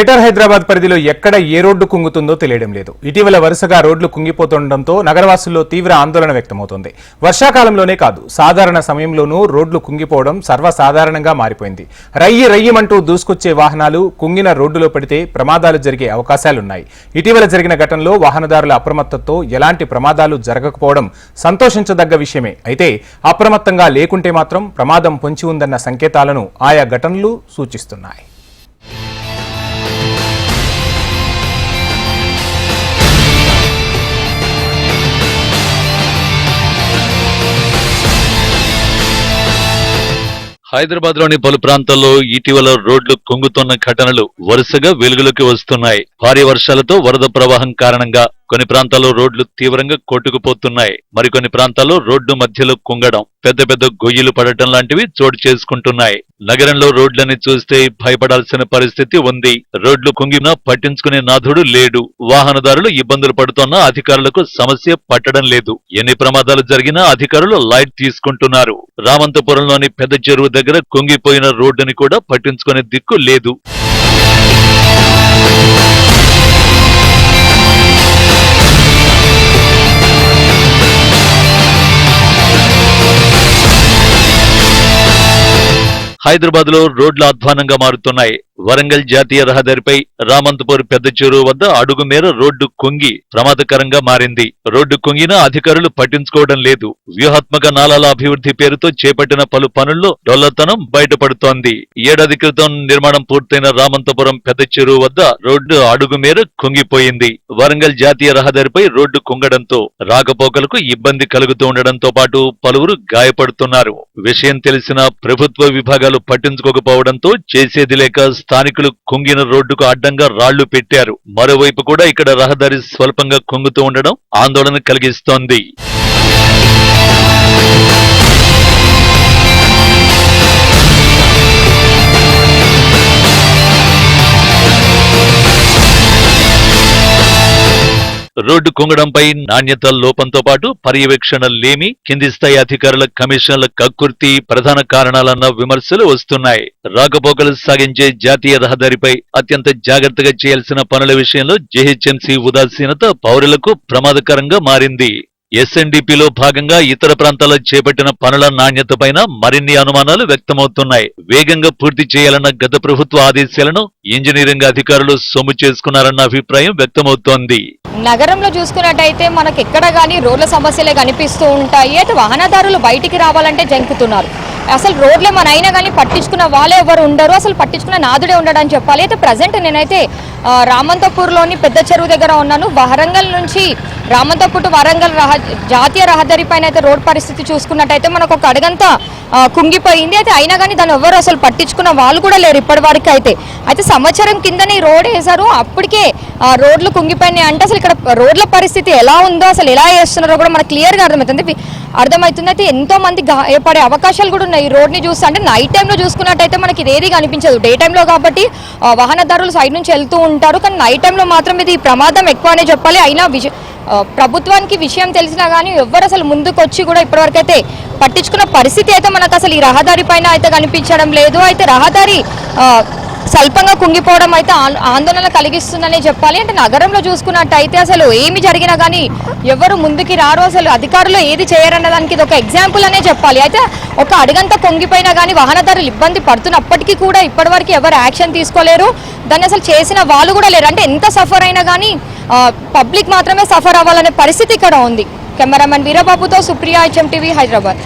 Greater Hyderabad పరిధిలో ఎక్కడ ఏ road కుంగుతుందో తెలియడం లేదు. ఇటీవల వరుసగా రోడ్లు కుంగిపోతుండటంతో నగరవాసుల్లో తీవ్ర ఆందోళన వ్యక్తమవుతోంది. వర్షాకాలంలోనే కాదు సాధారణ సమయంలోనూ రోడ్లు కుంగిపోవడం సర్వసాధారణంగా మారిపోయింది. రయ్యి రయ్యమంటూ దూసుకొచ్చే వాహనాలు కుంగిన రోడ్డులో పడితే ప్రమాదాలు జరిగే అవకాశాలున్నాయి. ఇటీవల జరిగిన ఘటనలో వాహనదారుల అప్రమత్తతో ఎలాంటి ప్రమాదాలు జరగకపోవడం సంతోషించదగ్గ విషయమే. అయితే అప్రమత్తంగా లేకుంటే మాత్రం ప్రమాదం పొంచి ఉందన్న సంకేతాలను ఆయా ఘటనలు సూచిస్తున్నాయి. హైదరాబాద్లోని పలు ప్రాంతాల్లో ఇటీవల రోడ్లు కుంగుతున్న ఘటనలు వరుసగా వెలుగులోకి వస్తున్నాయి. భారీ వర్షాలతో వరద ప్రవాహం కారణంగా కొన్ని ప్రాంతాల్లో రోడ్లు తీవ్రంగా కొట్టుకుపోతున్నాయి. మరికొన్ని ప్రాంతాల్లో రోడ్డు మధ్యలో కుంగడం పెద్ద పెద్ద గొయ్యిలు పడటం లాంటివి చోటు చేసుకుంటున్నాయి. నగరంలో రోడ్లని చూస్తే భయపడాల్సిన పరిస్థితి ఉంది. రోడ్లు కుంగినా పట్టించుకునే నాథుడు లేడు. వాహనదారులు ఇబ్బందులు పడుతున్నా అధికారులకు సమస్య పట్టడం లేదు. ఎన్ని ప్రమాదాలు జరిగినా అధికారులు లైట్ తీసుకుంటున్నారు. రామంతపురంలోని పెద్ద చెరువు దగ్గర కుంగిపోయిన రోడ్డుని కూడా పట్టించుకునే దిక్కు లేదు. హైదరాబాద్లో రోడ్ల రోడ్లు అధ్వానంగా మారుతున్నాయి. వరంగల్ జాతీయ రహదారిపై రామంతపూర్ పెద్ద చెరువు వద్ద అడుగు మేర రోడ్డు కుంగి ప్రమాదకరంగా మారింది. రోడ్డు కుంగినా అధికారులు పట్టించుకోవడం లేదు. వ్యూహాత్మక నాలాల అభివృద్ధి పేరుతో చేపట్టిన పలు పనుల్లో డొల్లతనం బయటపడుతోంది. ఏడాది క్రితం నిర్మాణం పూర్తయిన రామంతపురం పెద్ద చెరువు వద్ద రోడ్డు అడుగు మేర కుంగిపోయింది. వరంగల్ జాతీయ రహదారిపై రోడ్డు కుంగడంతో రాకపోకలకు ఇబ్బంది కలుగుతూ ఉండడంతో పాటు పలువురు గాయపడుతున్నారు. విషయం తెలిసిన ప్రభుత్వ విభాగాలు పట్టించుకోకపోవడంతో చేసేది లేక స్థానికులు కుంగిన రోడ్డుకు అడ్డంగా రాళ్ళు పెట్టారు. మరోవైపు కూడా ఇక్కడ రహదారి స్వల్పంగా కుంగుతూ ఉండడం ఆందోళన కలిగిస్తోంది. రోడ్డు కుంగడంపై నాణ్యత లోపంతో పాటు పర్యవేక్షణ లేమి కింది స్థాయి అధికారుల కమిషన్ల కక్కుర్తి ప్రధాన కారణాలన్న విమర్శలు వస్తున్నాయి. రాకపోకలు సాగించే జాతీయ రహదారిపై అత్యంత జాగ్రత్తగా చేయాల్సిన పనుల విషయంలో జేహెచ్ఎంసీ ఉదాసీనత పౌరులకు ప్రమాదకరంగా మారింది. ఎస్ఎన్డిపిలో భాగంగా ఇతర ప్రాంతాల్లో చేపట్టిన పనుల నాణ్యతపైన మరిన్ని అనుమానాలు వ్యక్తమవుతున్నాయి. వేగంగా పూర్తి చేయాలన్న గత ప్రభుత్వ ఆదేశాలను ఇంజనీరింగ్ అధికారులు సొమ్ము చేసుకున్నారన్న అభిప్రాయం వ్యక్తమవుతోంది. నగరంలో చూసుకున్నట్టయితే మనకి ఎక్కడ కానీ రోడ్ల సమస్యలే కనిపిస్తూ ఉంటాయి. అటు వాహనదారులు బయటికి రావాలంటే జంకుతున్నారు. అసలు రోడ్లే మన అయినా కానీ పట్టించుకున్న వాళ్ళే ఎవరు ఉండరు. అసలు పట్టించుకున్న నాదుడే ఉండడని చెప్పాలి. అయితే ప్రజెంట్ నేనైతే రామంతపూర్లోని పెద్ద చెరువు దగ్గర ఉన్నాను. వరంగల్ నుంచి రామంతపూర్ వరంగల్ రహ జాతీయ రహదారి పైన అయితే రోడ్ పరిస్థితి చూసుకున్నట్టయితే మనకు ఒక అడగంతా కుంగిపోయింది. అయితే అయినా కానీ దాన్ని ఎవరు అసలు పట్టించుకున్న వాళ్ళు కూడా లేరు ఇప్పటి వరకు అయితే అయితే సంవత్సరం కిందనే ఈ రోడ్ వేశారు. అప్పటికే ఆ, రోడ్లు కుంగిపోయినాయి అంటే అసలు ఇక్కడ రోడ్ల పరిస్థితి ఎలా ఉందో అసలు ఎలా వేస్తున్నారో కూడా మనకు క్లియర్గా అర్థమవుతుంది. అర్థమవుతుంది. అయితే ఎంతో మంది గాయపడే అవకాశాలు కూడా ఉన్నాయి ఈ రోడ్ని చూస్తే. అంటే నైట్ టైంలో చూసుకున్నట్టయితే మనకి ఇది ఏది కనిపించదు. డే టైంలో కాబట్టి వాహనదారులు సైడ్ నుంచి వెళ్తూ ఉంటారు. కానీ నైట్ టైంలో మాత్రం ఇది ప్రమాదం ఎక్కువ అనే చెప్పాలి. అయినా ప్రభుత్వానికి విషయం తెలిసినా కానీ ఎవ్వరు అసలు ముందుకొచ్చి కూడా ఇప్పటివరకైతే పట్టించుకున్న పరిస్థితి అయితే మనకు అసలు ఈ రహదారి పైన అయితే కనిపించడం లేదు. అయితే రహదారి స్వల్పంగా కుంగిపోవడం అయితే ఆందోళన కలిగిస్తుందనే చెప్పాలి. అంటే నగరంలో చూసుకున్నట్టయితే అసలు ఏమి జరిగినా కానీ ఎవరు ముందుకి రారు. అసలు అధికారులు ఏది చేయరన్న దానికి ఇది ఒక ఎగ్జాంపుల్ అనే చెప్పాలి. అయితే ఒక అడుగంతా కొంగిపోయినా కానీ వాహనదారులు ఇబ్బంది పడుతున్నప్పటికీ కూడా ఇప్పటివరకు ఎవరు యాక్షన్ తీసుకోలేరు. దాన్ని అసలు చేసిన వాళ్ళు కూడా లేరు. అంటే ఎంత సఫర్ అయినా కానీ పబ్లిక్ మాత్రమే సఫర్ అవ్వాలనే పరిస్థితి ఇక్కడ ఉంది. కెమెరామెన్ వీరబాబుతో సుప్రియా హెచ్ఎం టీవీ హైదరాబాద్.